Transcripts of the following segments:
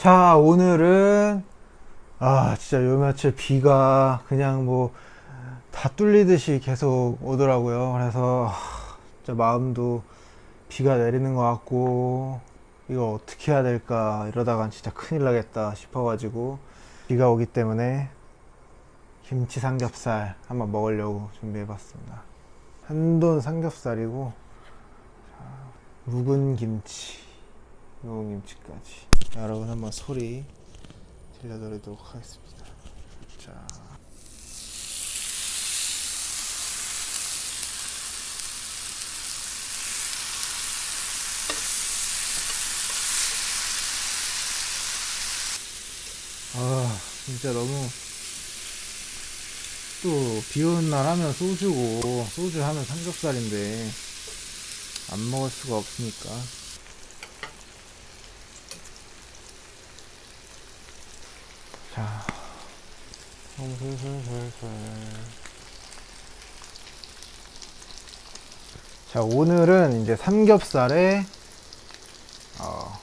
자, 오늘은, 아, 진짜 요 며칠 비가 그냥 뭐, 다 뚫리듯이 계속 오더라고요. 그래서, 하, 진짜 마음도 비가 내리는 것 같고, 이거 어떻게 해야 될까, 이러다간 진짜 큰일 나겠다 싶어가지고, 비가 오기 때문에, 김치 삼겹살 한번 먹으려고 준비해봤습니다. 한돈 삼겹살이고, 자, 묵은 김치, 김치까지. 자, 여러분 한번 소리 들려드리도록 하겠습니다. 자. 아, 진짜 너무 또 비 오는 날 하면 소주고 소주 하면 삼겹살인데 안 먹을 수가 없으니까 자, 솔솔솔솔. 자, 오늘은 이제 삼겹살에, 어,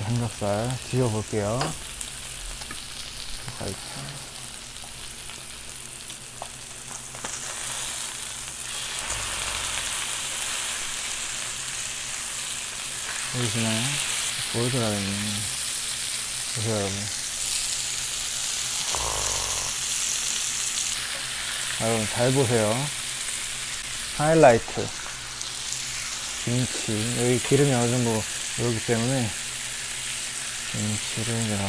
삼겹살 뒤져볼게요. 자, 이렇게. 보이시나요? 보여줘야겠네. 보세요, 여러분. 자, 여러분, 잘 보세요. 하이라이트. 김치. 여기 기름이 어느 정도 오르기 때문에, 김치를 이렇게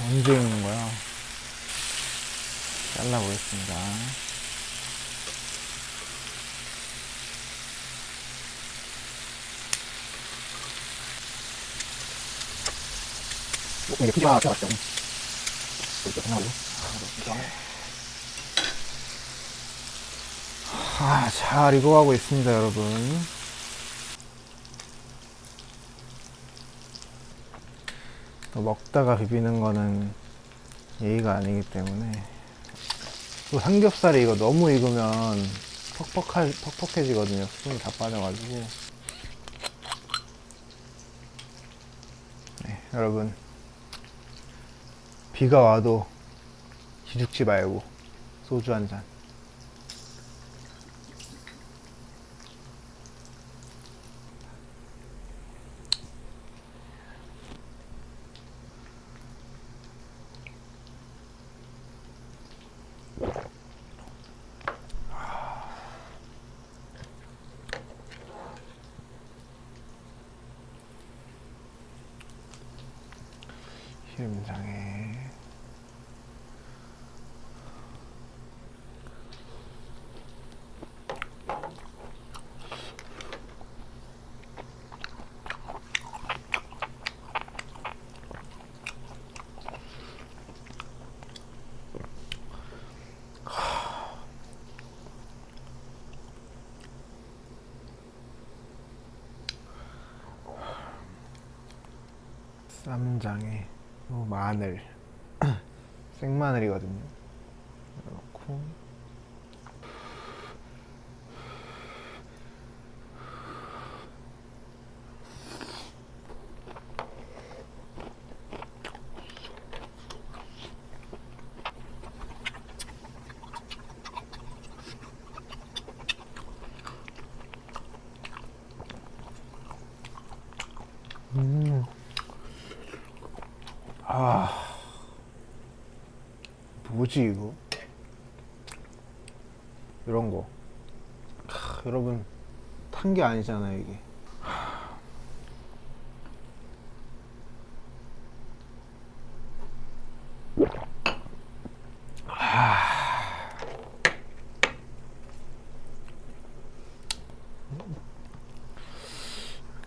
얹어 있는 거야. 잘라보겠습니다. 이게 크기가 맞죠? 이렇게 생각하고. 아, 잘 익어가고 있습니다, 여러분. 또 먹다가 비비는 거는 예의가 아니기 때문에. 또 삼겹살이 이거 너무 익으면 퍽퍽할, 퍽퍽해지거든요. 수분이 다 빠져가지고. 네, 여러분. 비가 와도 기죽지 말고 소주 한 잔. 기름장에 쌈장에 요 마늘 생마늘이거든요 넣고 음. 아 뭐지 이거? 이런 거. 크, 여러분 탄 게 아니잖아요 이게.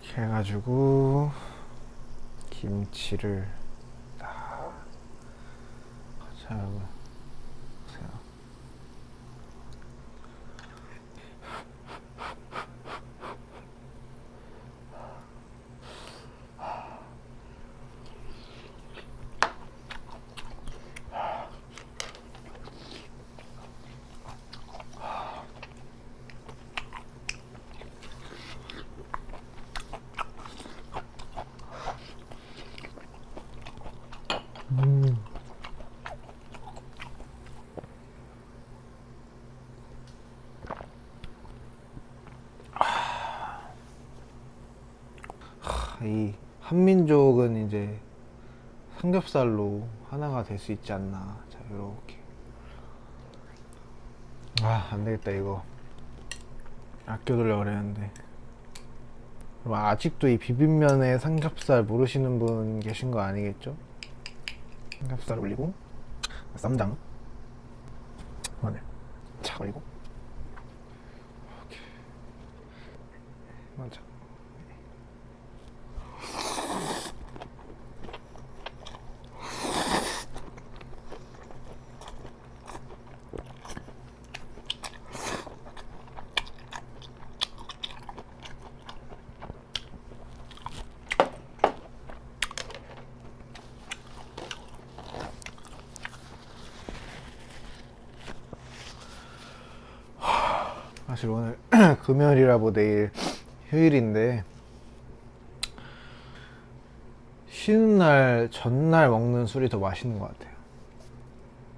이렇게 해가지고 김치를 이 한민족은 이제 삼겹살로 하나가 될 수 있지 않나. 자, 이렇게. 아, 안 되겠다, 이거. 아껴두려고 그랬는데. 그럼 아직도 이 비빔면에 삼겹살 모르시는 분 계신 거 아니겠죠? 삼겹살 올리고, 쌈장, 마늘, 차 올리고, 사실 오늘 금요일이라고 내일 휴일인데 쉬는 날 전날 먹는 술이 더 맛있는 것 같아요.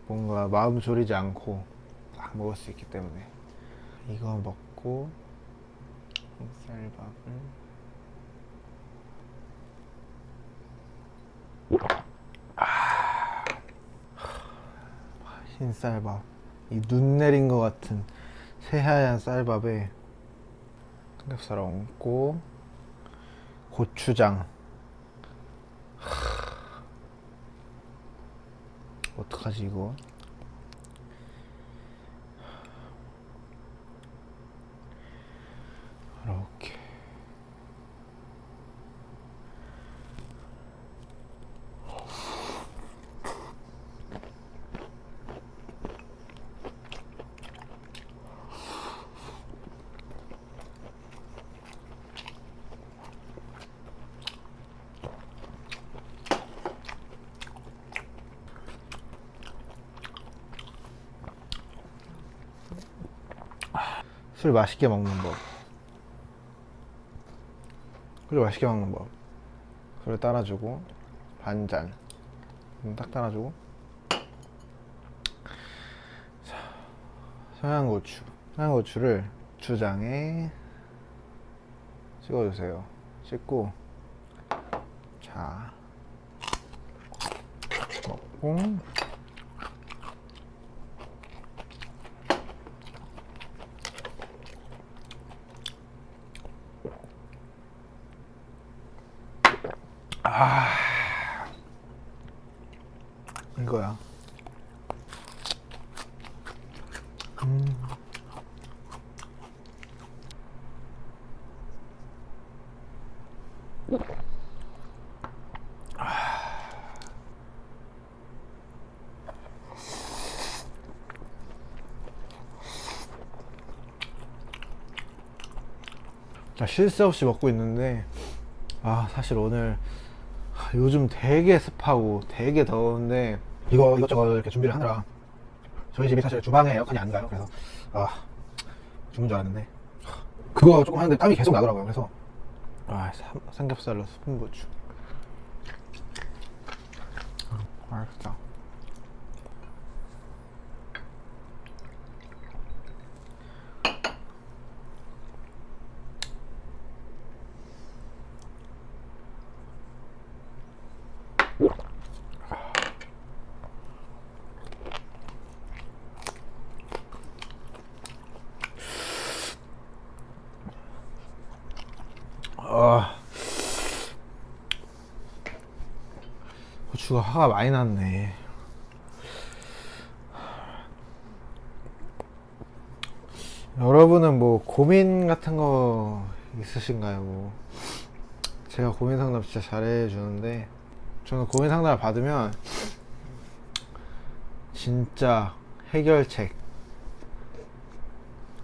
뭔가 마음 졸이지 않고 딱 먹을 수 있기 때문에 이거 먹고 쌀밥을 아, 흰쌀밥 이 눈 내린 것 같은 새하얀 쌀밥에 삼겹살 얹고 고추장. 하... 어떡하지 이거 이렇게 술 맛있게 먹는 법. 술 맛있게 먹는 법. 술을 따라주고 반 잔. 음, 딱 따라주고. 자, 청양고추. 청양고추를 주장에 찍어주세요. 찍고 자 먹고 아 이거야. 음. 자, 쉴새 없이 먹고 있는데 아 사실 오늘 아, 요즘 되게 습하고 되게 더운데 이거 이것저것 이렇게 준비를 하느라 저희 집이 사실 주방에 에어컨이 안 가요. 그래서 아 죽는 줄 알았는데. 그거 조금 하는데 땀이 계속 나더라고요. 그래서 아 삼, 삼겹살로 스푼 고추. 아, 맛있다 아 고추가 화가 많이 났네. 여러분은 뭐 고민 같은 거 있으신가요? 뭐 제가 고민 상담 진짜 잘해 주는데 저는 고민 상담을 받으면 진짜 해결책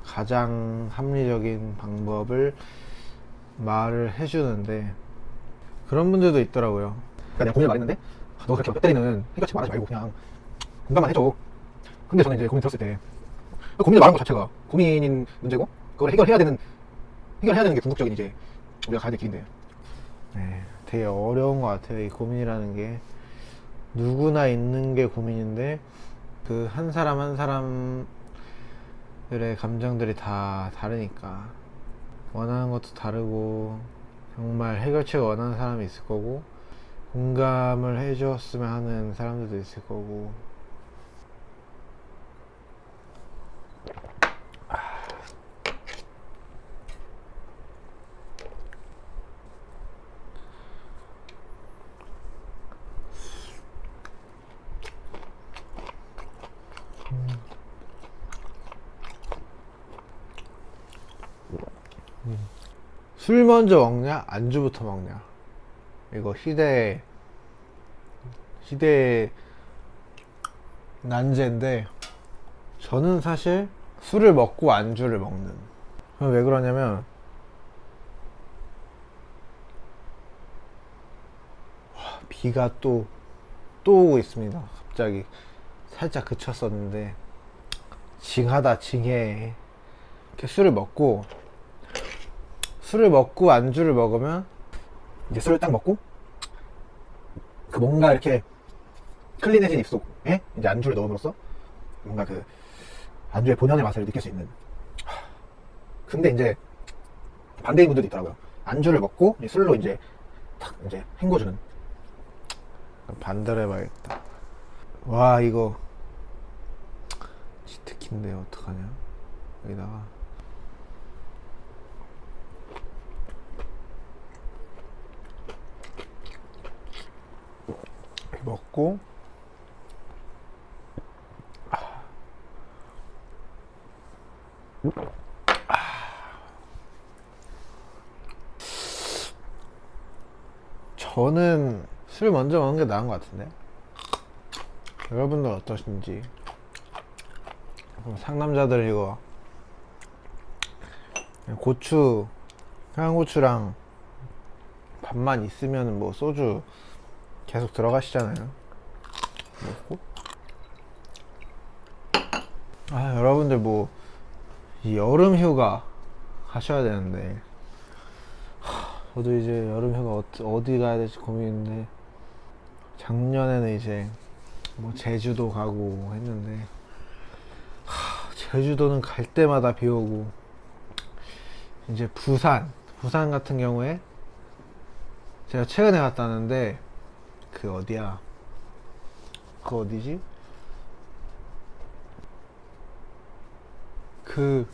가장 합리적인 방법을 말을 해주는데 그런 분들도 있더라고요. 내가 고민을 많이 했는데 아, 너 그렇게 몇 때리는 해결책 말하지 말고 그냥 공감만 해줘. 근데 저는 이제 고민 들었을 때 고민을 말하는 것 자체가 고민인 문제고 그걸 해결해야 되는 해결해야 되는 게 궁극적인 이제 우리가 가야 될 길인데 네, 되게 어려운 것 같아요. 이 고민이라는 게 누구나 있는 게 고민인데 그 한 사람 한 사람들의 감정들이 다 다르니까 원하는 것도 다르고 정말 해결책을 원하는 사람이 있을 거고 공감을 해주었으면 하는 사람들도 있을 거고. 술 먼저 먹냐? 안주부터 먹냐 이거 시대 시대 난제인데 저는 사실 술을 먹고 안주를 먹는. 그럼 왜 그러냐면 와, 비가 또또 오고 있습니다. 갑자기 살짝 그쳤었는데 징하다 징해. 이렇게 술을 먹고 술을 먹고 안주를 먹으면 이제 술을 딱 먹고 그 뭔가 이렇게 클린해진 입속에 이제 안주를 넣음으로써 뭔가 그 안주의 본연의 맛을 느낄 수 있는. 하, 근데 이제 반대인 분들도 있더라고요. 안주를 먹고 이제 술로 이제 탁 이제 헹궈주는. 반대로 해봐야겠다. 와 이거. 치트키인데 어떡하냐? 여기다가 먹고. 저는 술 먼저 먹는 게 나은 것 같은데. 여러분들 어떠신지. 상남자들 이거. 고추 향고추랑 밥만 있으면 뭐 소주 계속 들어가시잖아요. 먹고. 아, 여러분들 뭐, 이 여름 휴가 하셔야 되는데, 하, 저도 이제 여름 휴가 어디, 어디 가야 될지 고민인데, 작년에는 이제, 뭐, 제주도 가고 했는데, 하, 제주도는 갈 때마다 비 오고, 이제 부산, 부산 같은 경우에, 제가 최근에 갔다 왔는데, 그 어디야? 그 어디지? 그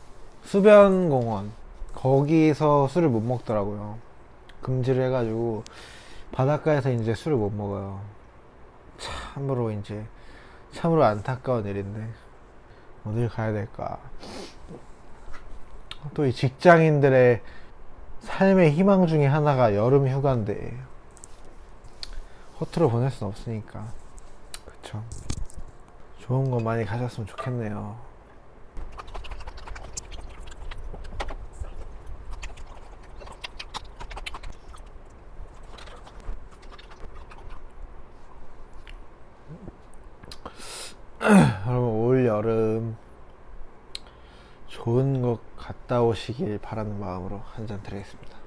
수변공원 거기서 술을 못 먹더라고요. 금지를 해가지고 바닷가에서 이제 술을 못 먹어요. 참으로 이제 참으로 안타까운 일인데 어딜 가야 될까? 또 이 직장인들의 삶의 희망 중에 하나가 여름 휴가인데 허투루 보낼 순 없으니까 그쵸. 좋은 거 많이 가셨으면 좋겠네요. 여러분 올 여름 좋은 곳 갔다 오시길 바라는 마음으로 한 잔 드리겠습니다